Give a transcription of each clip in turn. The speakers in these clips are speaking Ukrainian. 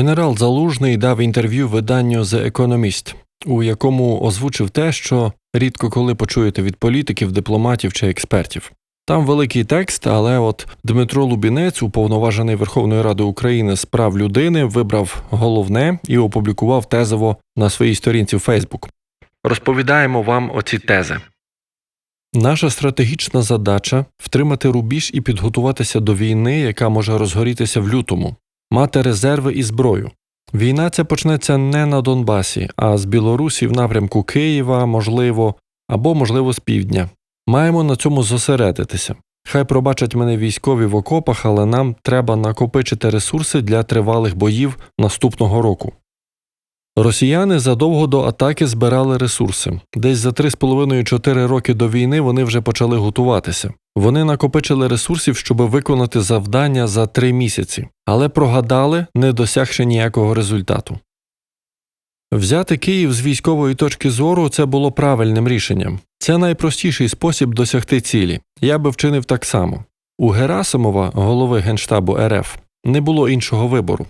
Генерал Залужний дав інтерв'ю виданню The Economist, у якому озвучив те, що рідко коли почуєте від політиків, дипломатів чи експертів. Там великий текст, але от Дмитро Лубінець, уповноважений Верховної Ради України з прав людини, вибрав головне і опублікував тезово на своїй сторінці в Фейсбук. Розповідаємо вам оці тези. Наша стратегічна задача втримати рубіж і підготуватися до війни, яка може розгорітися в лютому, мати резерви і зброю. Війна ця почнеться не на Донбасі, а з Білорусі в напрямку Києва, можливо, або, можливо, з півдня. Маємо на цьому зосередитися. Хай пробачать мене військові в окопах, але нам треба накопичити ресурси для тривалих боїв наступного року. Росіяни задовго до атаки збирали ресурси. Десь за 3,5-4 роки до війни вони вже почали готуватися. Вони накопичили ресурсів, щоб виконати завдання за 3 місяці, але прогадали, не досягши ніякого результату. Взяти Київ з військової точки зору це було правильним рішенням. Це найпростіший спосіб досягти цілі. Я би вчинив так само. У Герасимова, голови Генштабу РФ, не було іншого вибору.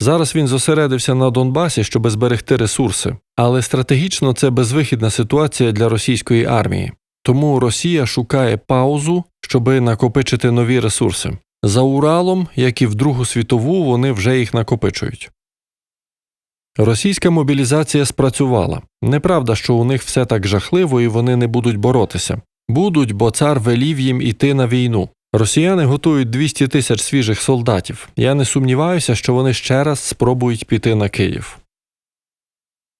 Зараз він зосередився на Донбасі, щоб зберегти ресурси, але стратегічно це безвихідна ситуація для російської армії. Тому Росія шукає паузу, щоби накопичити нові ресурси. За Уралом, як і в Другу світову, вони вже їх накопичують. Російська мобілізація спрацювала. Неправда, що у них все так жахливо і вони не будуть боротися. Будуть, бо цар велів їм іти на війну. Росіяни готують 200 тисяч свіжих солдатів. Я не сумніваюся, що вони ще раз спробують піти на Київ.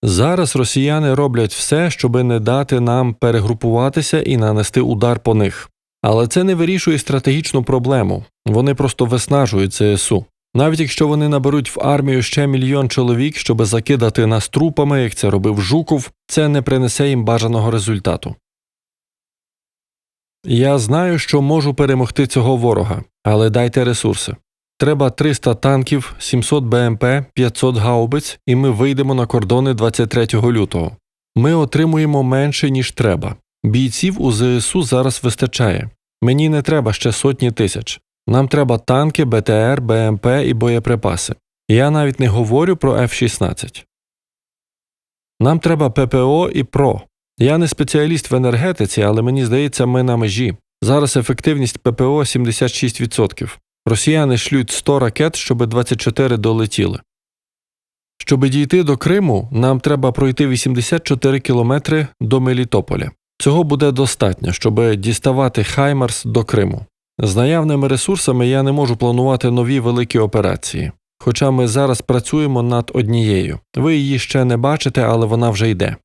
Зараз росіяни роблять все, щоби не дати нам перегрупуватися і нанести удар по них. Але це не вирішує стратегічну проблему. Вони просто виснажують ЗСУ. Навіть якщо вони наберуть в армію ще мільйон чоловік, щоби закидати нас трупами, як це робив Жуков, це не принесе їм бажаного результату. Я знаю, що можу перемогти цього ворога, але дайте ресурси. Треба 300 танків, 700 БМП, 500 гаубиць, і ми вийдемо на кордони 23 лютого. Ми отримуємо менше, ніж треба. Бійців у ЗСУ зараз вистачає. Мені не треба ще сотні тисяч. Нам треба танки, БТР, БМП і боєприпаси. Я навіть не говорю про F-16. Нам треба ППО і ПРО. Я не спеціаліст в енергетиці, але мені здається, ми на межі. Зараз ефективність ППО 76%. Росіяни шлють 100 ракет, щоб 24 долетіли. Щоб дійти до Криму, нам треба пройти 84 кілометри до Мелітополя. Цього буде достатньо, щоб діставати Хаймарс до Криму. З наявними ресурсами я не можу планувати нові великі операції. Хоча ми зараз працюємо над однією. Ви її ще не бачите, але вона вже йде.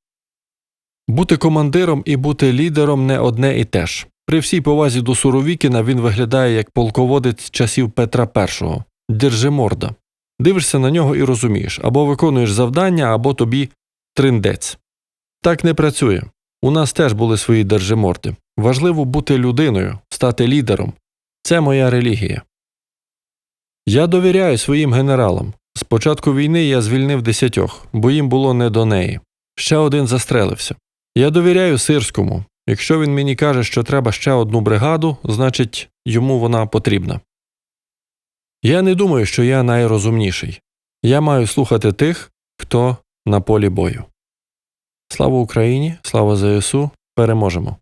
Бути командиром і бути лідером не одне і те ж. При всій повазі до Суровікіна він виглядає як полководець часів Петра І. Держи морда. Дивишся на нього і розумієш або виконуєш завдання, або тобі триндець. Так не працює. У нас теж були свої держиморди. Важливо бути людиною, стати лідером. Це моя релігія. Я довіряю своїм генералам. З початку війни я звільнив десятьох, бо їм було не до неї. Ще один застрелився. Я довіряю сирському. Якщо він мені каже, що треба ще одну бригаду, значить йому вона потрібна. Я не думаю, що я найрозумніший. Я маю слухати тих, хто на полі бою. Слава Україні, слава ЗСУ, переможемо!